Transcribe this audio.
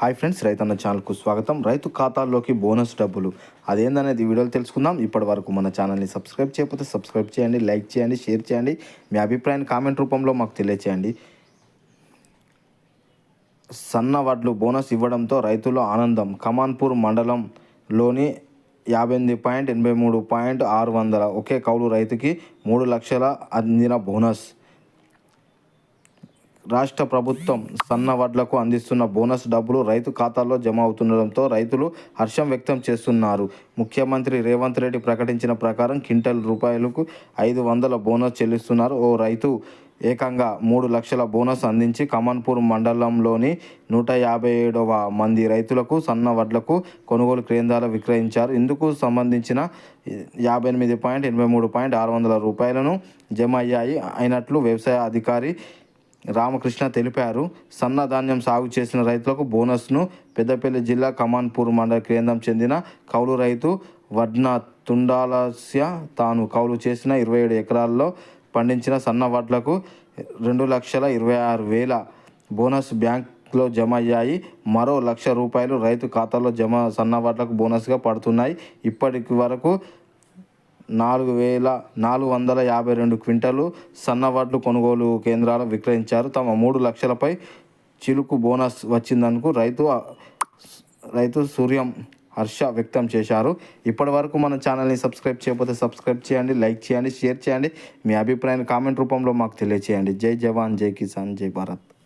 Hi friends రైతన్న ఛానల్కు స్వాగతం. రైతు ఖాతాల్లోకి బోనస్ డబ్బులు. అదేందనేది వీడియోలు తెలుసుకుందాం. ఇప్పటి వరకు మన ఛానల్ని సబ్స్క్రైబ్ చేయకపోతే సబ్స్క్రైబ్ చేయండి లైక్ చేయండి షేర్ చేయండి. మీ అభిప్రాయాన్ని కామెంట్ రూపంలో మాకు తెలియచేయండి. సన్న వడ్లు బోనస్ ఇవ్వడంతో రైతుల ఆనందం. కమాన్పూర్ మండలంలోని యాభై ఎనిమిది పాయింట్ ఎనభై మూడు పాయింట్ ఆరు వందల ఒకే కౌలు రైతుకి మూడు లక్షల అందిన బోనస్. రాష్ట్ర ప్రభుత్వం సన్న వడ్లకు అందిస్తున్న బోనస్ డబ్బులు రైతు ఖాతాల్లో జమ అవుతుండడంతో రైతులు హర్షం వ్యక్తం చేస్తున్నారు. ముఖ్యమంత్రి రేవంత్ రెడ్డి ప్రకటించిన ప్రకారం క్వింటల్ రూపాయలకు ఐదు వందల బోనస్ చెల్లిస్తున్నారు. ఓ రైతు ఏకంగా మూడు లక్షల బోనస్ అందించి కమన్పూర్ మండలంలోని నూట యాభై ఏడవ మంది రైతులకు సన్న వడ్లకు కొనుగోలు కేంద్రాలు విక్రయించారు. ఇందుకు సంబంధించిన యాభై ఎనిమిది పాయింట్ ఎనభై మూడు పాయింట్ ఆరు వందల రూపాయలను జమ అయ్యాయి. అయినట్లు వ్యవసాయ అధికారి రామకృష్ణ తెలిపారు సన్నధాన్యం సాగు చేసిన రైతులకు బోనస్ను పెద్దపల్లి జిల్లా కమాన్పూర్ మండల కేంద్రం చెందిన కౌలు రైతు వడ్న తుండాలస్య తాను కౌలు చేసిన ఇరవై ఏడు ఎకరాల్లో పండించిన సన్న వడ్లకు రెండు లక్షల ఇరవై ఆరు వేల బోనస్ బ్యాంక్లో జమ అయ్యాయి. మరో లక్ష రూపాయలు రైతు ఖాతాలో జమ సన్న వడ్లకు బోనస్గా పడుతున్నాయి. ఇప్పటి వరకు నాలుగు వేల నాలుగు వందల యాభై రెండు క్వింటాలు సన్నవడ్లు కొనుగోలు కేంద్రాలు విక్రయించారు. తమ మూడు లక్షలపై చిలుకు బోనస్ వచ్చిందనుకు రైతు రైతు సూర్యం హర్ష వ్యక్తం చేశారు. ఇప్పటి వరకు మన ఛానల్ని సబ్స్క్రైబ్ చేయకపోతే సబ్స్క్రైబ్ చేయండి లైక్ చేయండి షేర్ చేయండి. మీ అభిప్రాయాన్ని కామెంట్ రూపంలో మాకు తెలియచేయండి. జై జవాన్ జై కిసాన్ జై భారత్.